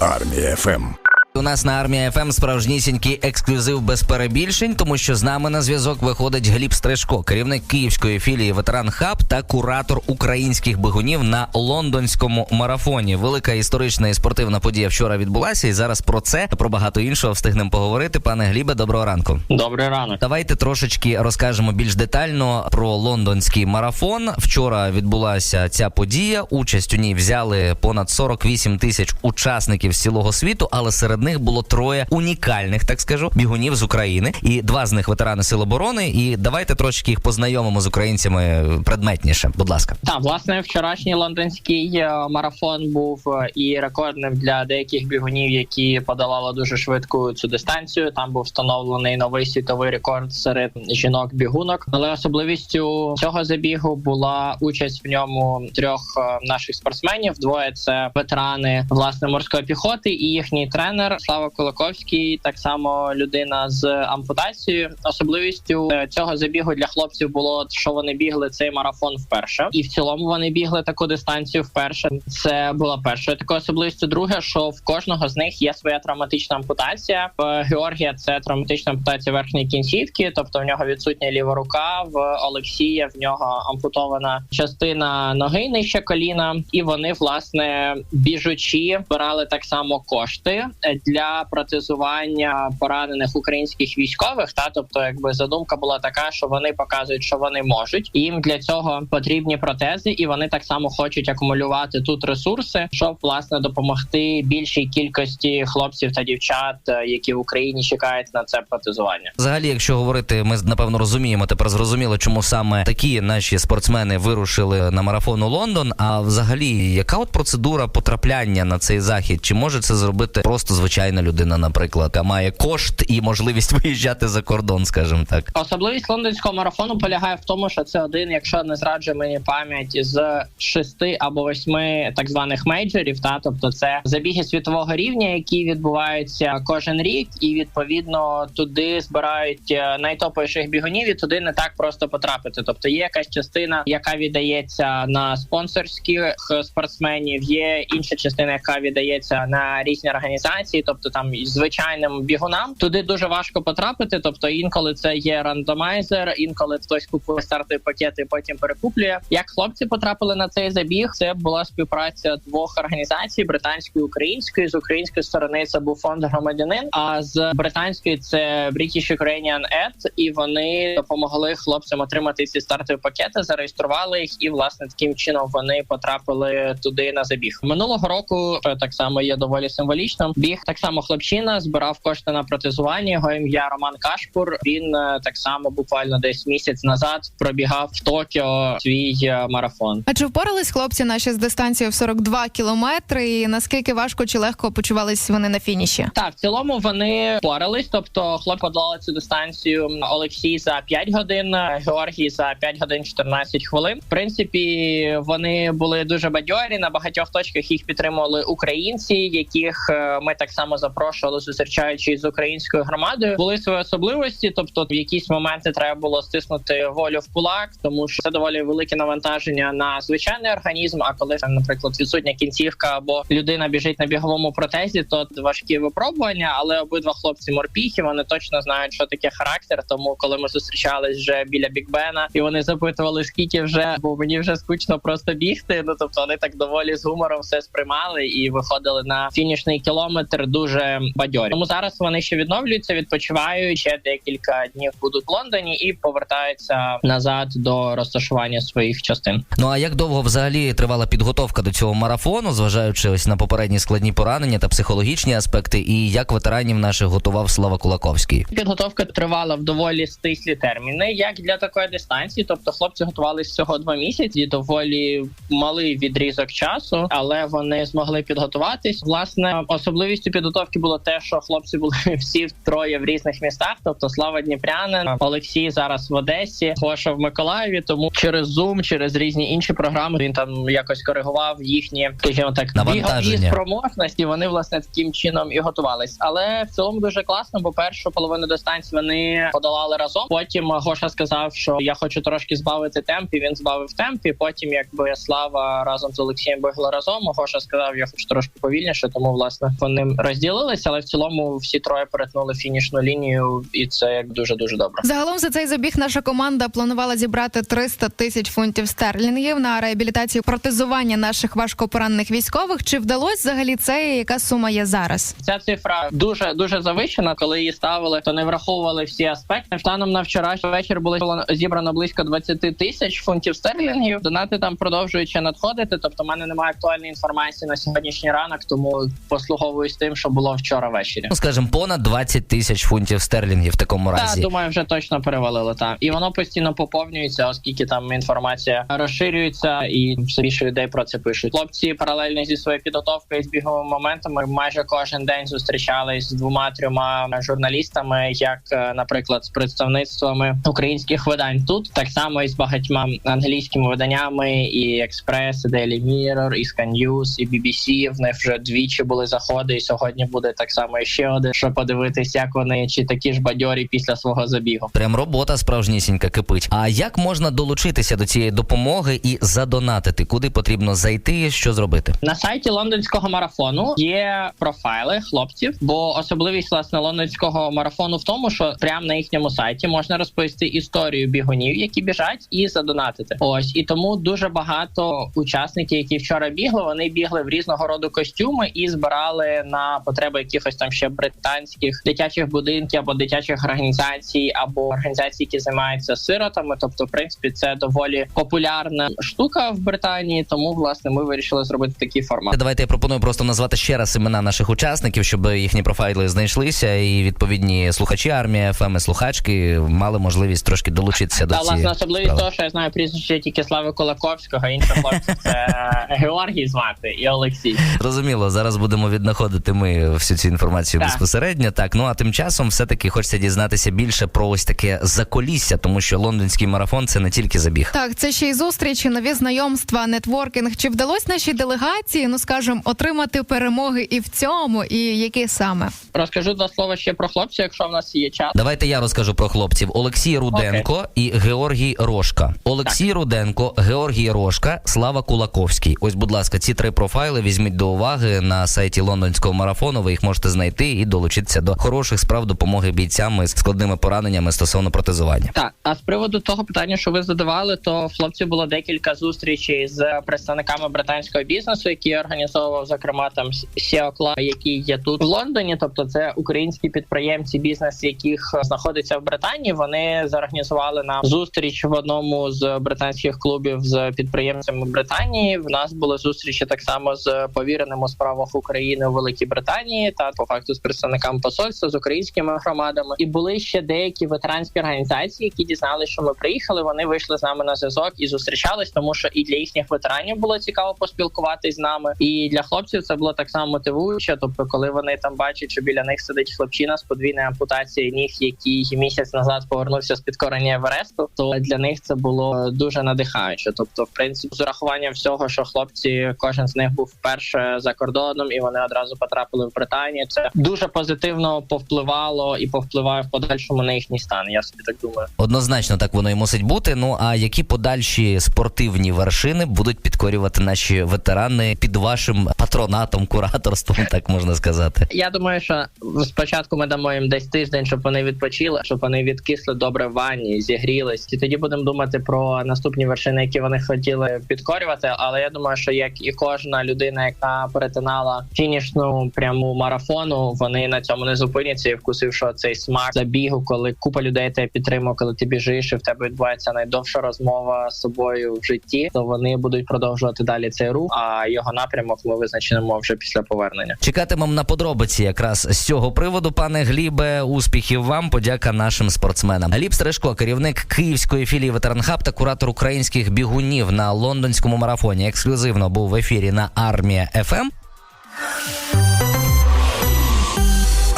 Армія ФМ. У нас на армія ФМ справжнісінький ексклюзив без перебільшень, тому що з нами на зв'язок виходить Гліб Стрижко, керівник київської філії Ветеран Хаб та куратор українських бігунів на лондонському марафоні. Велика історична і спортивна подія вчора відбулася, і зараз про це про багато іншого встигнемо поговорити. Пане Глібе, доброго ранку. Добрий ранок. Давайте трошечки розкажемо більш детально про лондонський марафон. Вчора відбулася ця подія. Участь у ній взяли понад 48 тисяч учасників з цілого світу, але серед них було троє унікальних, так скажу, бігунів з України, і два з них ветерани Сил оборони. І давайте трошечки їх познайомимо з українцями предметніше. Будь ласка. Так, власне, вчорашній лондонський е, марафон був е, і рекордним для деяких бігунів, які подолали дуже швидку цю дистанцію. Там був встановлений новий світовий рекорд серед жінок-бігунок. Але особливістю цього забігу була участь в ньому трьох е, наших спортсменів. Двоє це ветерани власне морської піхоти і їхній тренер Слава Кулаковський, так само людина з ампутацією. Особливістю е, цього забігу для хлопців було, що вони бігли цей марафон вперше, і в цілому вони бігли таку дистанцію вперше. Це була перша така особливістю. Друге, що в кожного з них є своя травматична ампутація. В Георгія це травматична ампутація верхньої кінцівки, тобто в нього відсутня ліва рука. В Олексія в нього ампутована частина ноги нижче коліна, і вони власне біжучи збирали так само кошти для протезування поранених українських військових. Та тобто, якби задумка була така, що вони показують, що вони можуть. Їм для цього потрібні протези, і вони так само хочуть акумулювати тут ресурси, щоб власне допомогти більшій кількості хлопців та дівчат, е, які в Україні чекають на це протезування. Взагалі, якщо говорити, ми напевно розуміємо тепер зрозуміло, чому саме такі наші спортсмени вирушили на марафон у Лондон. А взагалі, яка от процедура потрапляння на цей захід? Чи може це зробити просто звичайна людина, наприклад, яка має кошт і можливість виїжджати за кордон, скажімо так? Особливість лондонського марафону полягає в тому, що це один, якщо не зраджує мені пам'ять з шести або восьми так званих мейджорів. Та тобто це забіги світового рівня, які відбуваються кожен рік, і відповідно туди збирають е, найтоповіших бігунів, і туди не так просто потрапити. Тобто є якась частина, яка віддається на спонсорських спортсменів, є інша частина, яка віддається на різні організації, тобто там і звичайним бігунам туди дуже важко потрапити. Тобто інколи це є рандомайзер, інколи хтось купує стартові пакети, потім перекуплює. Як хлопці потрапили на цей забіг, це була співпраця двох організацій: британської і української. З української сторони це був фонд громадянин. А з британської це British Ukrainian Aid, і вони допомогли хлопцям отримати ці стартові пакети, зареєстрували їх, і власне таким чином вони потрапили туди на забіг. Минулого року так само є доволі символічним. Біг так само хлопчина збирав кошти на протезування. Його ім'я Роман Кашпур. Він е, так само буквально десь місяць назад пробігав в Токіо свій е, марафон. А чи впорались хлопці наші з дистанцією в 42 кілометри? І наскільки важко чи легко почувались вони на фініші? Так, в цілому вони впорались. Тобто, хлоп подолали цю дистанцію Олексій за 5 годин, Георгій за 5 годин 14 хвилин. В принципі, вони були дуже бадьорі. На багатьох точках їх підтримували українці, яких е, ми так само запрошували, зустрічаючись з українською громадою. Були свої особливості. Тобто, в якісь моменти треба було стиснути волю в кулак, тому що це доволі велике навантаження на звичайний організм. А коли там, наприклад, відсутня кінцівка або людина біжить на біговому протезі, то важкі випробування. Але обидва хлопці морпіхи вони точно знають, що таке характер. Тому коли ми зустрічались вже біля Бікбена, і вони запитували, скільки вже бо мені вже скучно просто бігти. Ну тобто вони так доволі з гумором все сприймали і виходили на фінішний кілометр дуже бадьорі. Тому зараз вони ще відновлюються, відпочивають ще декілька днів будуть в Лондоні і повертаються назад до розташування своїх частин. Ну а як довго взагалі тривала підготовка до цього марафону, зважаючи ось на попередні складні поранення та психологічні аспекти, і як ветеранів наших готував Слава Кулаковський? Підготовка тривала в доволі стислі терміни, як для такої дистанції. Тобто, хлопці готувалися всього два місяці, доволі малий відрізок часу, але вони змогли підготуватись. Власне, особливістю підготовки було те, що хлопці були всі троє в різних містах. Тобто Слава Дніпрянин, Олексій зараз в Одесі, Гоша в Миколаєві. Тому через Zoom, через різні інші програми він там якось коригував їхні, скажімо так, бігові спроможності. Вони власне таким чином і готувались. Але в цілому дуже класно, бо першу половину дистанції вони подолали разом. Потім Гоша сказав, що я хочу трошки збавити темп, і він збавив темп. І потім, якби Слава разом з Олексієм бігли разом. Гоша сказав, я хочу трошки повільніше, тому власне вони розділилися. Але в цілому всі троє перетнули фінішну лінію, і це як дуже дуже добре. Загалом за цей забіг наша команда планувала зібрати 300 тисяч фунтів стерлінгів на реабілітацію протезування наших важкопоранених військових. Чи вдалося взагалі це? і Яка сума є зараз? Ця цифра дуже дуже завищена. Коли її ставили, то не враховували всі аспекти. Станом на вчорашній вечір було зібрано близько 20 тисяч фунтів стерлінгів. Донати там продовжують ще надходити. Тобто, в мене немає актуальної інформації на сьогоднішній ранок, тому послуговуюсь тим, що було вчора ввечері. Ну, скажімо, понад 20 тисяч фунтів стерлінгів в такому Так, разі. думаю, вже точно перевалило там, і воно постійно поповнюється, оскільки там інформація розширюється, і все більше людей про це пишуть. Хлопці паралельно зі своєю підготовкою і з біговими моментами майже кожен день зустрічались з двома-трьома журналістами, як, е, наприклад, з представництвами українських видань тут, так само і з багатьма англійськими виданнями, і Експрес, і Daily Mirror, і Sky News, і BBC. В них вже двічі були заходи, і сьогодні буде так само ще один, щоб подивитись, як вони чи такі ж бадьорі після свого забігу. Прям робота справжнісінька кипить. А як можна долучитися до цієї допомоги і задонатити? Куди потрібно зайти? Що зробити? На сайті лондонського марафону є профайли хлопців, бо особливість власне лондонського марафону в тому, що прямо на їхньому сайті можна розповісти історію бігунів, які біжать, і задонатити. Ось і тому дуже багато учасників, які вчора бігли, вони бігли в різного роду костюми і збирали на потреби якихось там ще британських дитячих будинків або дитячих організацій, або організацій, які займаються сиротами. Тобто, в принципі, це доволі популярна штука в Британії. Тому власне ми вирішили зробити такий формат. Давайте я пропоную просто назвати ще раз імена наших учасників, щоб їхні профайли знайшлися, і відповідні слухачі армії ФМ слухачки мали можливість трошки долучитися до Та цієї власне особливість того, що я знаю прізвище тільки Слави Кулаковського, а інших хлопців це Георгій звати і Олексій. Зрозуміло, зараз будемо віднаходити ми всю цю інформацію Так. безпосередньо. Так, ну а тим часом все-таки хочеться дізнатися більше про ось таке заколісся, тому що лондонський марафон це не тільки забіг. Так, це ще й зустрічі, нові знайомства, нетворкінг. Чи вдалося нашій делегації, ну скажімо, отримати перемоги і в цьому, і які саме? Розкажу два слова ще про хлопців, якщо в нас є час. Давайте я розкажу про хлопців: Олексій Руденко і Георгій Рошка. Олексій Руденко, Георгій Рошка, Слава Кулаковський. Ось, будь ласка, ці три профайли візьміть до уваги на сайті лондонського марафону. Ви їх можете знайти і долучитися до хороших справ допомоги бійцям із складними пораненнями стосовно протезування. Так, а з приводу того питання, що ви задавали, то в хлопців було декілька зустрічей з представниками британського бізнесу, які організовував, зокрема там Сіокла, який є тут в Лондоні. Тобто, це українські підприємці, бізнес яких знаходиться в Британії. Вони зорганізували нам зустріч в одному з британських клубів з підприємцями Британії. В нас були зустрічі так само з повіреним у справах України у Великій Британії та по факту з представниками посольства з українськими громадами. І були ще деякі ветеранські організації, які дізналися, що ми приїхали. Вони вийшли з нами на зв'язок і зустрічались, тому що і для їхніх ветеранів було цікаво поспілкуватись з нами, і для хлопців це було так само мотивуюче. Тобто, коли вони там бачать, що біля них сидить хлопчина з подвійною ампутацією ніг, який місяць назад повернувся з підкорення Евересту, то для них це було дуже надихаюче. Тобто, в принципі, з урахуванням всього, що хлопці, кожен з них був вперше за кордоном, і вони одразу потрапили в Британію. Це дуже позитивно повпливало і повпливає в подальшому на їхній стан. Я собі так думаю. Однозначно так воно і мусить бути. Ну а які подальші спортивні вершини будуть підкорювати наші ветерани під вашим патронатом, кураторством, так можна сказати? Я думаю, що спочатку ми дамо їм десь тиждень, щоб вони відпочили, щоб вони відкисли добре в ванні, зігрілись, і тоді будемо думати про наступні вершини, які вони хотіли підкорювати. Але я думаю, що як і кожна людина, яка перетинала фінішну пряму марафону, вони на цьому не зупиняться і вкусивши цей смак забігу, коли купа людей тебе підтримує, коли ти біжиш, і в тебе відбувається найдовша розмова з собою в житті, то вони будуть продовжувати далі цей рух. А його напрямок ми визначимо вже після повернення. Чекатимемо на подробиці якраз з цього приводу, пане Глібе. Успіхів вам, подяка нашим спортсменам. Гліб Стрижко, керівник київської філії Ветеранхаб та куратор українських бігунів на лондонському марафоні. Ексклюзивно був в ефірі на армія ФМ.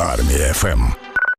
Армия ФМ.